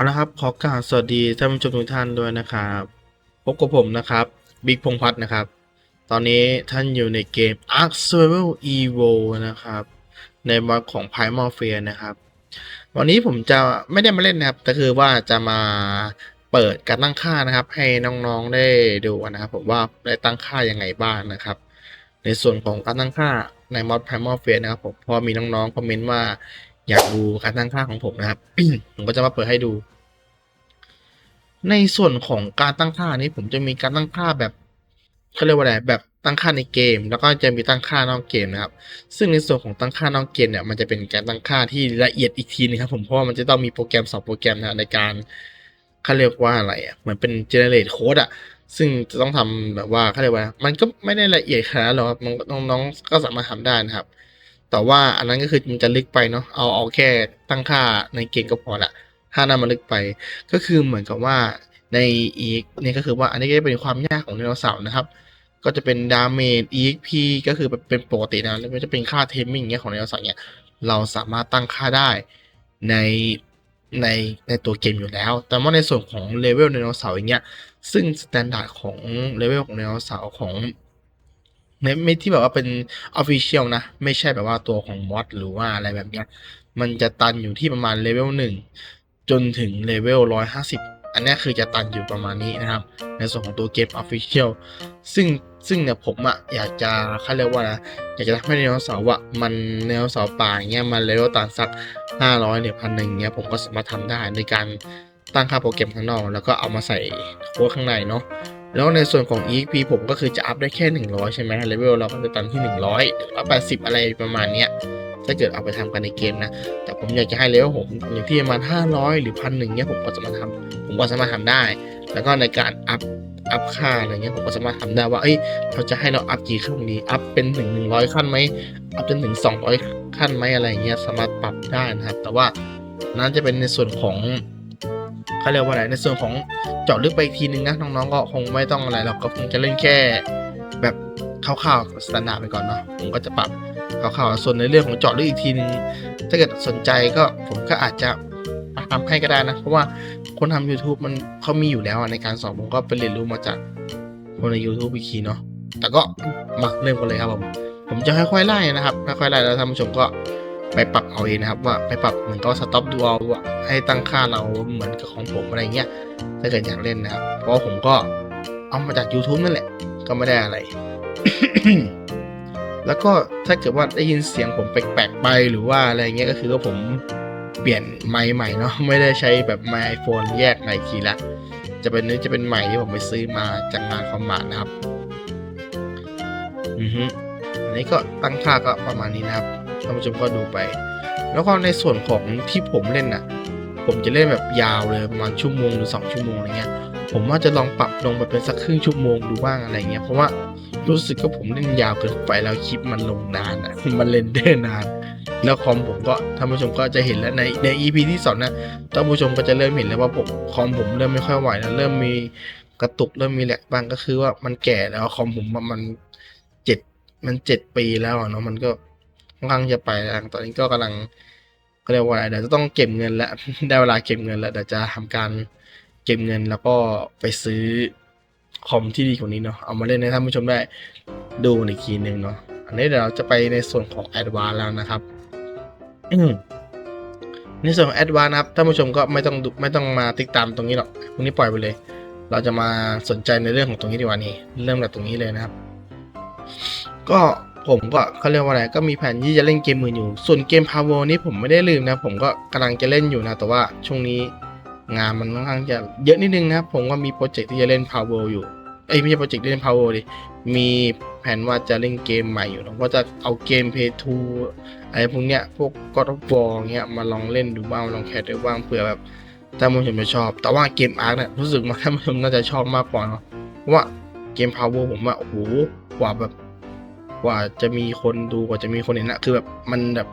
เอาละครับขอกราบสวัสดีท่านผู้ชมทุกท่านด้วยนะครับพบกับผมนะครับบิ๊กพงษ์พัฒน์นะครับ ตอนนี้ท่านอยู่ในเกม Ark Survival Evo นะครับ ในมอดของ Primal Fear นะครับ วันนี้ผมจะไม่ได้มาเล่นนะครับ แต่คือว่าจะมาเปิดการตั้งค่านะครับ ให้น้องๆได้ดูนะครับผมว่าได้ตั้งค่ายังไงบ้างนะครับ ในส่วนของการตั้งค่าในมอด Primal Fear นะครับผมพอมีน้องๆคอมเมนต์ว่า อยากดูการตั้งค่าของผมนะครับ ผมก็จะมาเปิดให้ดู ในส่วนของการตั้งค่านี้ผมจะมีการตั้งค่าแบบเขาเรียกว่าอะไรแบบตั้งค่าในเกม แล้วก็จะมีตั้งค่านอกเกมนะครับ ซึ่งในส่วนของตั้งค่านอกเกมเนี่ยมันจะเป็นการตั้งค่าที่ละเอียดอีกทีนึงครับผมเพราะว่ามันจะต้องมีโปรแกรมสองโปรแกรมนะในการเขาเรียกว่าอะไรอะเหมือนเป็น generate code อะซึ่งจะต้องทำแบบว่าเขาเรียกว่า มันก็ไม่ได้ละเอียดขนาดหรอกครับน้องน้องๆก็สามารถทำได้นะครับ แต่ว่าอันนั้นก็คือมันจะลึกไปเนาะเอาเอาแค่ตั้งค่าในเกมก็พอละถ้านั้นมันลึกไป ก็คือเหมือนกับว่าในอีกนี่ก็คือว่าอันนี้ก็จะเป็นความยากของไดโนเสาร์นะครับ ก็จะเป็นดาเมจ EXP ก็คือเป็นปกตินะแล้วก็จะเป็นค่าเทมมิ่งเงี้ยของไดโนเสาร์เนี่ยเราสามารถตั้งค่าได้ในในในตัวเกมอยู่แล้ว แต่ว่าในส่วนของเลเวลไดโนเสาร์อย่างเงี้ย ซึ่งสแตนดาร์ดของเลเวลของไดโนเสาร์ของ ไม่ไม่ที่แบบว่าเป็น Official นะ ไม่ใช่แบบว่าตัวของมอดหรือว่าอะไรแบบเนี้ย มันจะตันอยู่ที่ประมาณเลเวลหนึ่งจนถึงเลเวลร้อยห้าสิบอันนี้คือจะตันอยู่ประมาณนี้นะครับ ในส่วนของตัวเกม Official ซึ่งซึ่งเนี่ยผมอะอยากจะเขาเรียกว่านะอยากจะทำให้ไดโนเสาร์อะมันไดโนเสาร์ป่าเงี้ยมันเลเวลตันสักห้าร้อยหรือพันหนึ่งเงี้ยผมก็สามารถทำได้ในการตั้งค่าโปรแกรมข้างนอก แล้วก็เอามาใส่โค้ดข้างในเนาะ แล้วในส่วนของ EXP ผมก็คือจะอัพได้แค่ 100 ใช่ไหมเลเวลเราก็จะตันที่ 100 180 อะไรประมาณเนี้ยถ้าเกิดเอาไปทำกันในเกมนะ แต่ผมอยากจะให้เลเวลผมอย่างที่ประมาณ 500 หรือพันหนึ่งเนี้ยผมก็สามารถทำผมก็สามารถทำได้ แล้วก็ในการอัพอัพค่าอะไรเงี้ยผมก็สามารถทำได้ว่าเอ้ยเราจะให้เราอัพกี่ขั้นดีอัพเป็นถึง100ขั้นไหมอัพจนถึง200ขั้นไหมอะไรเงี้ยสามารถปรับได้นะครับ แต่ว่านั้นจะเป็นในส่วนของ เขาเรียกว่าอะไรในส่วนของเจาะลึกไปอีกทีนึงนะน้องๆก็คงไม่ต้องอะไรหรอกก็คงจะเล่นแค่แบบคร่าวๆสแตนดาร์ดไปก่อนเนาะผมก็จะปรับคร่าวๆส่วนในเรื่องของเจาะลึกอีกทีนึงถ้าเกิดสนใจก็ผมก็อาจจะทำให้ก็ได้นะ เพราะว่าคนทำ YouTube มันเขามีอยู่แล้วในการสอนผมก็ไปเรียนรู้มาจากคนใน YouTube อีกทีเนาะแต่ก็มาเริ่มกันเลยครับผมผมจะค่อยๆไล่นะครับค่อยๆไล่แล้วท่านผู้ชมก็ ไปปรับเอาเองนะครับว่าไปปรับเหมือนก็สต็อปดูเอาให้ตั้งค่าเราเหมือนกับของผมอะไรเงี้ยถ้าเกิดอยากเล่นนะครับ เพราะผมก็เอามาจาก YouTube นั่นแหละ ก็ไม่ได้อะไร แล้วก็ถ้าเกิดว่าได้ยินเสียงผมแปลกๆไปหรือว่าอะไรเงี้ยก็คือว่าผมเปลี่ยนไมค์ใหม่เนาะไม่ได้ใช้แบบไมค์ไอโฟนแยกไมค์ทีละ จะเป็นนี้จะเป็นใหม่ที่ผมไปซื้อมาจากงานคอมมานนะครับ อือฮึอันนี้ก็ตั้งค่าก็ประมาณนี้นะครับ ท่านผู้ชมก็ดูไป แล้วก็ในส่วนของที่ผมเล่นน่ะ ผมจะเล่นแบบยาวเลยประมาณชั่วโมงหรือสองชั่วโมงอะไรเงี้ย ผมว่าจะลองปรับลงไปเป็นสักครึ่งชั่วโมงดูบ้างอะไรเงี้ย เพราะว่ารู้สึกว่าผมเล่นยาวเกินไปแล้วคลิปมันลงนานอะ มันเรนเดอร์นาน แล้วคอมผมก็ท่านผู้ชมก็จะเห็นแล้วในใน EP ที่สองนะท่านผู้ชมก็จะเริ่มเห็นแล้วว่าผมคอมผมเริ่มไม่ค่อยไหวแล้วเริ่มมีกระตุกเริ่มมีแหลกบ้างก็คือว่ามันแก่แล้วคอมผมมันเจ็ดมันเจ็ดปีแล้วเนาะมันก็ ค่อนข้างจะไปแล้วตอนนี้ก็กำลังก็เรียกว่าอะไรเดี๋ยวจะต้องเก็บเงินแล้วได้เวลาเก็บเงินแล้วเดี๋ยวจะทำการเก็บเงินแล้วก็ไปซื้อคอมที่ดีกว่านี้เนาะเอามาเล่นให้ท่านผู้ชมได้ดูในคีหนึ่งเนาะอันนี้เดี๋ยวเราจะไปในส่วนของ a d v a n c e แล้วนะครับในส่วนของ a d v a n c e นะครับท่านผู้ชมก็ไม่ต้องไม่ต้องมาติดตามตรงนี้หรอกตรงนี้ปล่อยไปเลย เราจะมาสนใจในเรื่องของตรงนี้ดีกว่านี่เริ่มจากตรงนี้เลยนะครับ ก็ ผมก็เขาเรียกว่าอะไรก็มีแผนที่จะเล่นเกมมืออยู่ ส่วนเกม Power นี้ผมไม่ได้ลืมนะ ผมก็กำลังจะเล่นอยู่นะ แต่ว่าช่วงนี้งานมันค่อนข้างจะเยอะนิดนึงนะ ผมก็มีโปรเจกต์ที่จะเล่น Power อยู่เอ้ยไม่ใช่โปรเจกต์เล่น Power ดิมีแผนว่าจะเล่นเกมใหม่อยู่นะว่าจะเอาเกม Play 2อะไรพวกเนี้ยพวก God of War เงี้ยมาลองเล่นดูบ้างมาลองแคสดูบ้างเผื่อแบบถ้าผู้ชมจะชอบ แต่ว่าเกม Ark เนี่ยรู้สึกว่าท่านผู้ชมน่าจะชอบมากกว่าเนาะเพราะว่าเกม Power ผมว่าโอ้โหกว่าแบบ กว่าจะมีคนดูกว่าจะมีคนเห็นนะคือแบบมันแบบ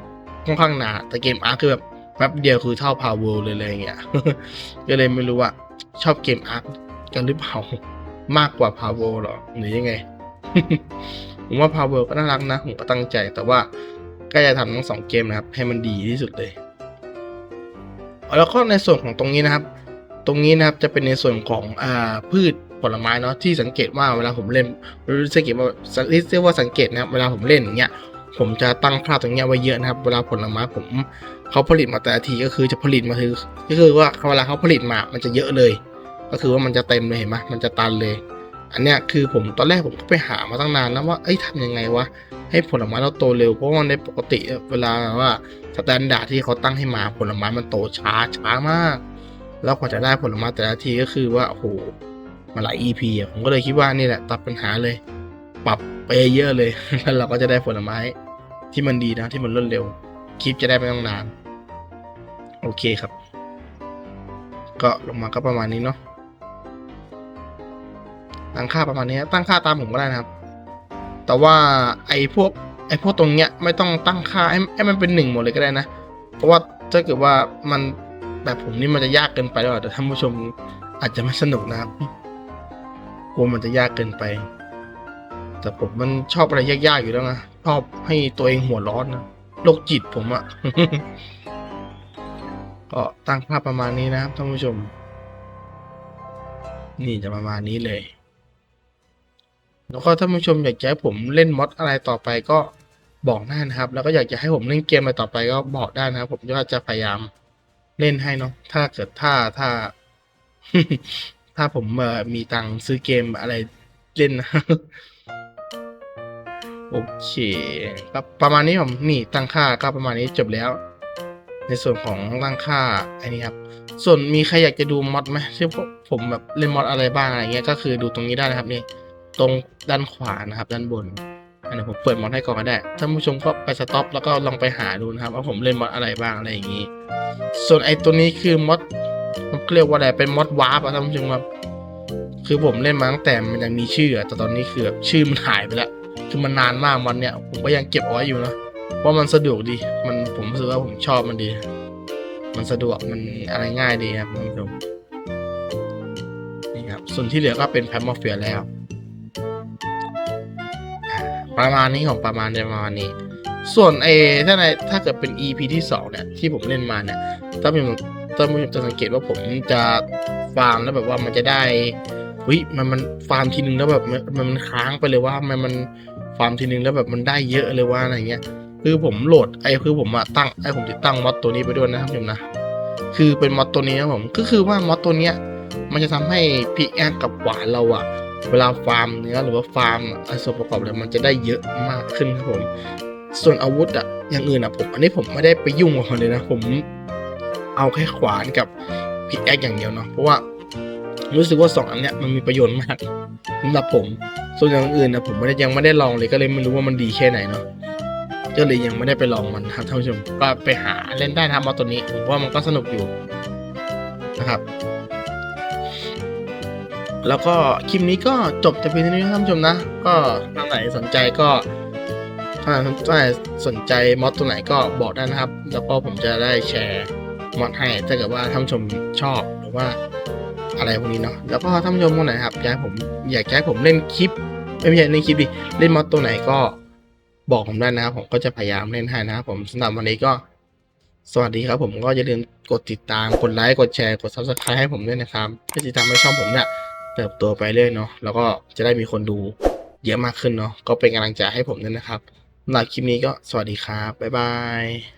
ค่อนข้างหนาแต่เกมอาร์คือแบบแป๊บเดียวคือเท่าพาวเวลเลยเลยอย่างเงี้ยก็เลยไม่รู้ว่าชอบเกมอาร์คกันหรือเปล่ามากกว่าพาวเวลหรอหรือยังไง ผมว่าพาวเวลก็น่ารักนะ ผมก็ตั้งใจแต่ว่าก็จะทำทั้งสองเกมนะครับ ให้มันดีที่สุดเลยแล้วก็ในส่วนของตรงนี้นะครับ ตรงนี้นะครับจะเป็นในส่วนของอ่าพืช ผลไม้เนาะที่สังเกตว่าเวลาผมเล่นรู้สังเกตว่าเรียกว่าสังเกตนะครับเวลาผมเล่นอย่างเงี้ยผมจะตั้งค่าตรงเนี้ยไว้เยอะนะครับเวลาผลไม้ผมเขาผลิตมาแต่ทีก็คือจะผลิตมาคือก็คือว่าเวลาเขาผลิตมามันจะเยอะเลย ก็คือว่ามันจะเต็มเลยเห็นไหมมันจะตันเลย อันเนี้ยคือผมตอนแรกผมก็ไปหามาตั้งนานแล้วว่าเอ้ยทำยังไงวะให้ผลไม้เราโตเร็วเพราะว่าในปกติเวลาว่าสแตนดาร์ดที่เขาตั้งให้มาผลไม้มันโตช้าช้ามาก แล้วกว่าจะได้ผลไม้แต่ละทีก็คือว่าโอ้โห มาหลาย EP อะผมก็เลยคิดว่านี่แหละตัดปัญหาเลย ปรับไปเยอะเลย แล้วเราก็จะได้ผลไม้ที่มันดีนะที่มันรวดเร็ว คลิปจะได้ไม่ต้องนาน โอเคครับ ก็ลงมาก็ประมาณนี้เนาะตั้งค่าประมาณนี้ตั้งค่าตามผมก็ได้นะครับ แต่ว่าไอ้พวกไอ้พวกตรงเนี้ยไม่ต้องตั้งค่าให้ให้มันเป็นหนึ่งหมดเลยก็ได้นะ เพราะว่าถ้าเกิดว่ามันแบบผมนี่มันจะยากเกินไปแล้วอะแต่ท่านผู้ชมอาจจะไม่สนุกนะครับ ลัวมันจะยากเกินไป แต่ผมมันชอบอะไรยากๆอยู่แล้วนะชอบให้ตัวเองหัวร้อนนะโรคจิตผมอะก็ตั้งภาพประมาณนี้นะครับท่านผู้ชม นี่จะประมาณนี้เลย แล้วก็ท่านผู้ชมอยากจะให้ผมเล่นมอดอะไรต่อไปก็บอกได้นะครับ แล้วก็อยากจะให้ผมเล่นเกมอะไรต่อไปก็บอกได้นะครับ ผมก็จะพยายามเล่นให้เนาะถ้าเกิดถ้าถ้า ถ้าผมมีตังค์ซื้อเกมอะไรเล่นนะโอเคครับประมาณนี้ผมนี่ตั้งค่าก็ประมาณนี้จบแล้ว ในส่วนของตั้งค่าอ้นี้ครับ ส่วนมีใครอยากจะดูมอดไหมที่ผมผมแบบเล่นมอดอะไรบ้างอะไรเงี้ยก็คือดูตรงนี้ได้นะครับนี่ตรงด้านขวานะครับ ด้านบนอันนี้ผมเปิดมอดให้ก่อนก็ได้ท่านผู้ชมก็ไปสต็อปแล้วก็ลองไปหาดูนะครับว่าผมเล่นมอดอะไรบ้างอะไรอย่างนี้ ส่วนไอ้ตัวนี้คือมอด เรียกว่าอะไรเป็นมอดวาร์ปอะท่านผู้ชมครับคือผมเล่นมาตั้งแต่มันยังมีชื่อแต่ตอนนี้คือแบบชื่อมันหายไปแล้วคือมันนานมากวันเนี้ยผมก็ยังเก็บเอาไว้อยู่นะเพราะมันสะดวกดี มันผมรู้สึกว่าผมชอบมันดี มันสะดวกมันอะไรง่ายดีครับท่านผู้ชมนี่ครับส่วนที่เหลือก็เป็นแพมมอฟเฟียแล้วประมาณนี้ของประมาณในประมาณนี้ ส่วนไอ้ถ้าในถ้าเกิดเป็น EP ที่สองเนี่ย ที่ผมเล่นมาเนี่ยถ้าเป็น ถ้าผู้ชมจะสังเกตว่าผมจะฟาร์มแล้วแบบว่ามันจะได้เฮ้ยมันมันฟาร์มทีนึงแล้วแบบมันมันค้างไปเลยว่ามันมันฟาร์มทีนึงแล้วแบบมันได้เยอะเลยว่าอะไรเงี้ย คือผมโหลดไอ้คือผมอะตั้งไอ้ผมติดตั้งมอดตัวนี้ไปด้วยนะครับผมนะคือเป็นมอดตัวนี้นะผมก็คือว่ามอดตัวเนี้ยมันจะทำให้พีแอกับหวานเราอะเวลาฟาร์มเนื้อหรือว่าฟาร์มไอ้ส่วนประกอบเลยมันจะได้เยอะมากขึ้นครับผม ส่วนอาวุธอะอย่างอื่นอะผม อันนี้ผมไม่ได้ไปยุ่งกับมันเลยนะผม เอาแค่ขวานกับพีแอคอย่างเดียวเนาะเพราะว่ารู้สึกว่าสองอันเนี้ยมันมีประโยชน์มากสำหรับผม ส่วนอย่างอื่นนะผมไม่ได้ยังไม่ได้ลองเลยก็เลยไม่รู้ว่ามันดีแค่ไหนเนาะก็เลยยังไม่ได้ไปลองมันครับท่านผู้ชมก็ไปหาเล่นได้นะครับมอตัวนี้ผมว่ามันก็สนุกอยู่นะครับ แล้วก็คลิปนี้ก็จบแต่เพียงเท่านี้ท่านผู้ชมนะ ก็ท่านไหนสนใจก็ถ้าท่านไหนสนใจมอดตัวไหนก็บอกได้นะครับ แล้วก็ผมจะได้แชร์ มอดให้ถ้าเกิดว่าท่านชมชอบหรือว่าอะไรพวกนี้เนาะแล้วก็ท่านชมคนไหนครับอยากผมอยากจะให้ผมเล่นคลิป ไม่ใช่เล่นคลิปดิเล่นมอดตัวไหนก็บอกผมได้นะครับผมก็จะพยายามเล่นให้นะครับผมสำหรับวันนี้ก็สวัสดีครับผมก็อย่าลืมกดติดตามกดไลค์กดแชร์กด subscribe ให้ผมด้วยนะครับเพื่อที่ทำให้ช่องผมเนี่ยเติบโตไปเรื่อยเนาะแล้วก็จะได้มีคนดูเยอะมากขึ้นเนาะก็เป็นกำลังใจให้ผมด้วยนะครับสำหรับคลิปนี้ก็สวัสดีครับบ๊ายบาย